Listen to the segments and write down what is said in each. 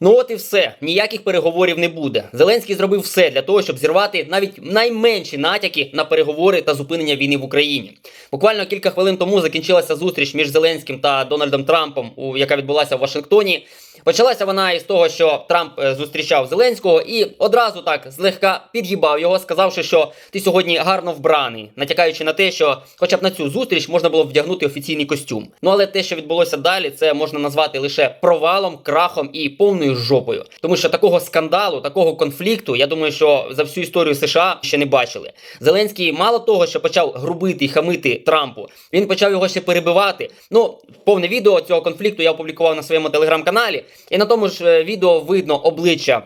Ну от і все. Ніяких переговорів не буде. Зеленський зробив все для того, щоб зірвати навіть найменші натяки на переговори та зупинення війни в Україні. Буквально кілька хвилин тому закінчилася зустріч між Зеленським та Дональдом Трампом, яка відбулася в Вашингтоні. Почалася вона із того, що Трамп е, зустрічав Зеленського і одразу так злегка під'їбав його, сказавши, що ти сьогодні гарно вбраний, натякаючи на те, що хоча б на цю зустріч можна було вдягнути офіційний костюм. Ну але те, що відбулося далі, це можна назвати лише провалом, крахом і повною жопою. Тому що такого скандалу, такого конфлікту, я думаю, що за всю історію США ще не бачили. Зеленський мало того, що почав грубити і хамити Трампу, він почав його ще перебивати. Ну, повне відео цього конфлікту я опублікував на своєму телеграм-каналі, і на тому ж е, відео видно обличчя.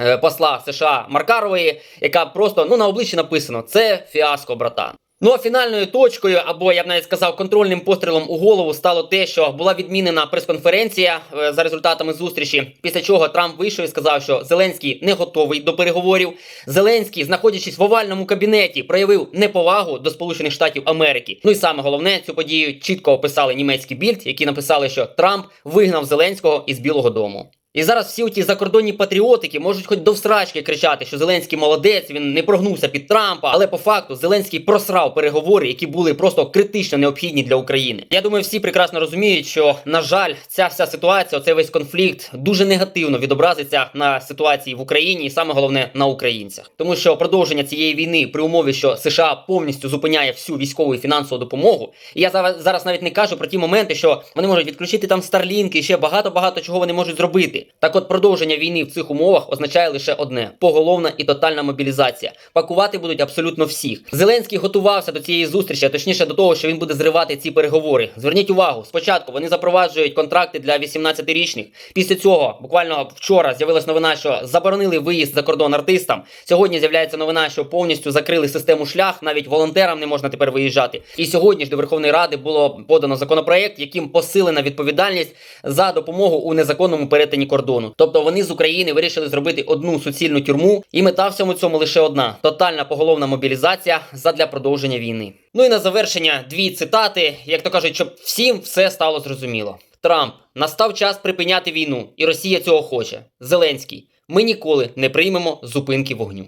е, Посла США Маркарової, яка просто ну на обличчі написано: це фіаско, братан. Ну а фінальною точкою, або я б навіть сказав, контрольним пострілом у голову стало те, що була відмінена прес-конференція е, за результатами зустрічі. Після чого Трамп вийшов і сказав, що Зеленський не готовий до переговорів. Зеленський, знаходячись в овальному кабінеті, проявив неповагу до Сполучених Штатів Америки. Ну і саме головне, цю подію чітко описали німецький більд, які написали, що Трамп вигнав Зеленського із Білого Дому. І зараз всі ті закордонні патріотики можуть хоч до всрачки кричати, що Зеленський молодець, він не прогнувся під Трампа. Але по факту Зеленський просрав переговори, які були просто критично необхідні для України. Я думаю, всі прекрасно розуміють, що на жаль, ця вся ситуація, оцей весь конфлікт дуже негативно відобразиться на ситуації в Україні, і саме головне на українцях, тому що продовження цієї війни при умові, що США повністю зупиняє всю військову і фінансову допомогу. І я зараз навіть не кажу про ті моменти, що вони можуть відключити там старлінки ще багато багато чого вони можуть зробити. Так от продовження війни в цих умовах означає лише одне: поголовна і тотальна мобілізація. Пакувати будуть абсолютно всіх. Зеленський готувався до цієї зустрічі, а точніше до того, що він буде зривати ці переговори. Зверніть увагу, спочатку вони запроваджують контракти для 18-річних. Після цього, буквально вчора, з'явилась новина, що заборонили виїзд за кордон артистам. Сьогодні з'являється новина, що повністю закрили систему шлях, навіть волонтерам не можна тепер виїжджати. І сьогодні ж до Верховної Ради було подано законопроект, яким посилена відповідальність за допомогу у незаконному перетині кордону. Тобто вони з України вирішили зробити одну суцільну тюрму, і мета всьому цьому лише одна: тотальна поголовна мобілізація задля продовження війни. Ну і на завершення дві цитати, як то кажуть, щоб всім все стало зрозуміло. Трамп настав час припиняти війну, і Росія цього хоче. Зеленський. Ми ніколи не приймемо зупинки вогню.